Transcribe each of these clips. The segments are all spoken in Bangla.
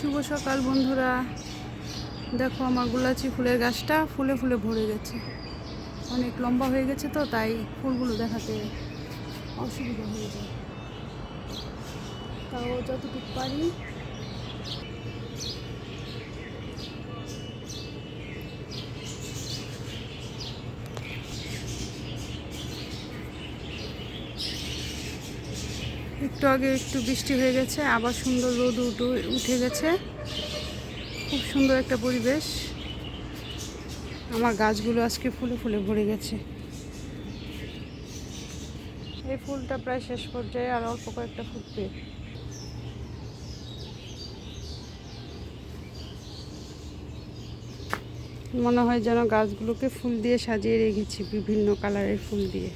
শুভ সকাল, বন্ধুরা। দেখো আমার গোলাচি ফুলের গাছটা ফুলে ফুলে ভরে গেছে। অনেক লম্বা হয়ে গেছে তো, তাই ফুলগুলো দেখাতে অসুবিধা হয়ে যায়। তাও যতটুকু পারি একটু আগে একটু বৃষ্টি হয়ে গেছে, আবার সুন্দর রোদ উঠে- উঠে গেছে। খুব সুন্দর একটা পরিবেশ। আমার গাছগুলো আজকে ফুলে ফুলে ভরে গেছে। এই ফুলটা প্রায় শেষ পর্যায়ে আর অল্প কয়েকটা ফুটবে। মনে হয় যেন গাছগুলোকে ফুল দিয়ে সাজিয়ে রেখেছি, বিভিন্ন কালারের ফুল দিয়ে।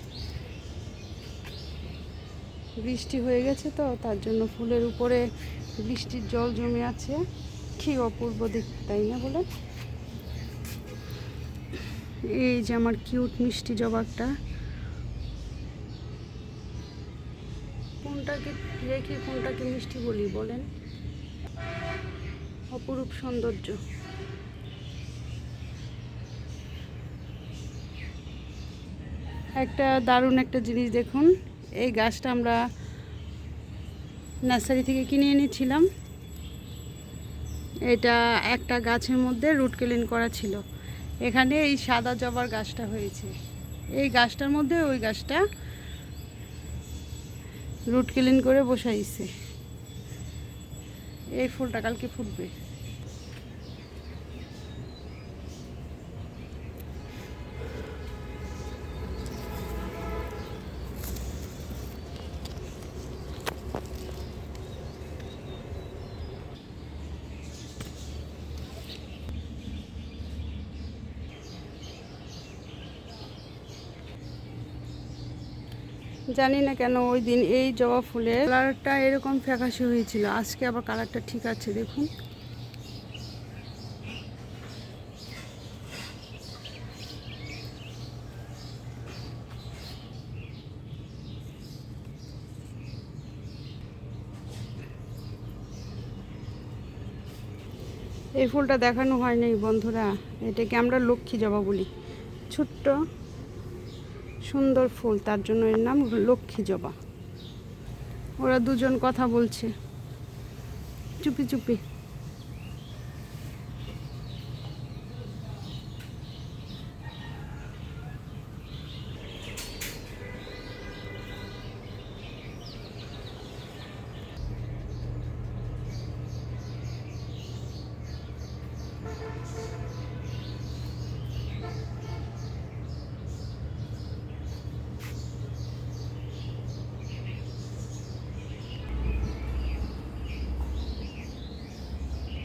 বৃষ্টি হয়ে গেছে তো, তার জন্য ফুলের উপরে বৃষ্টির জল জমে আছে। কি অপূর্ব দেখতে, তাই না বলে? এই যে আমার কিউট মিষ্টি জবাটা কোনটাকে রেখে কোনটাকে মিষ্টি বলি, বলেন? অপরূপ সৌন্দর্য। একটা দারুণ একটা জিনিস দেখুন। এই গাছটা আমরা নার্সারি থেকে কিনে এনেছিলাম। এটা একটা গাছের মধ্যে রুট ক্লিন করা ছিল। এখানে এই সাদা জবার গাছটা হয়েছে। এই গাছটার মধ্যে ওই গাছটা রুট ক্লিন করে বসাইছে। এই ফুলটা কালকে ফুটবে। জানি না কেন, ওই দিন এই জবা ফুলের কালারটা এরকম ফ্যাকাশে হয়েছিল। আজকে আবার কালারটা ঠিক আছে, দেখুন। এই ফুলটা দেখানো হয়নি বন্ধুরা এটাকে আমরা লক্ষ্মী জবা বলি? ছোট্ট সুন্দর ফুল তার জন্য এর নাম লক্ষ্মী জবা। ওরা দুজন কথা বলছে। চুপি চুপি।